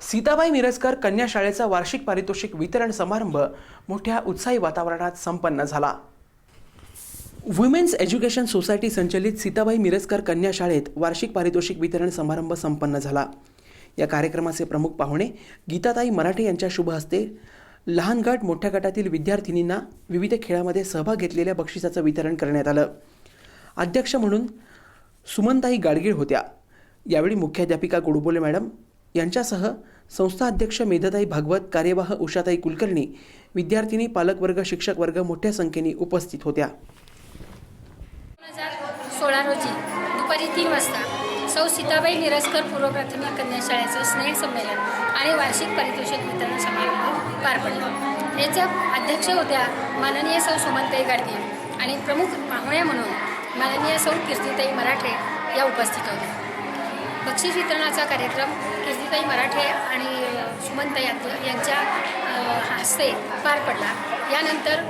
सीताबाई मिरजकर कन्या शाळेचा वार्षिक पारितोषिक वितरण समारंभ मोठ्या उत्साही वातावरणात संपन्न झाला. वुमेन्स एज्युकेशन सोसायटी संचलित सीताबाई मिरजकर कन्या शाळेत वार्षिक पारितोषिक वितरण समारंभ संपन्न झाला. या कार्यक्रमाचे प्रमुख पाहुणे गीताताई मराठे यांच्या शुभ हस्ते लहान गट मोठ्या गटातील विद्यार्थिनींना विविध खेळामध्ये सहभाग घेतलेल्या बक्षिसाचं वितरण करण्यात आलं. अध्यक्ष म्हणून सुमनताई गाडगीळ होत्या. यावेळी मुख्याध्यापिका गोडबोले मॅडम यांच्यासह संस्था अध्यक्ष मेधताई भागवत कार्यवाह उषाताई कुलकर्णी विद्यार्थिनी पालकवर्ग शिक्षक वर्ग मोठ्या संख्येने उपस्थित होत्या. दोन हजार सोळा रोजी दुपारी तीन वाजता सौ सीताबाई निरसकर पूर्व प्राथमिक कन्या शाळेचं स्नेह संमेलन आणि वार्षिक पारितोषिक वितरण समारंभ पार पडला. याच्या अध्यक्ष होत्या माननीय सौ सुमनताई गाडगे आणि प्रमुख पाहुण्या म्हणून माननीय सौ कीर्तिताई मराठे या उपस्थित होत्या. बक्षीस वितरणाचा कार्यक्रम कीर्तिताई मराठे आणि सुमंत सुमनताई यांच्या हस्ते पार पडला. यानंतर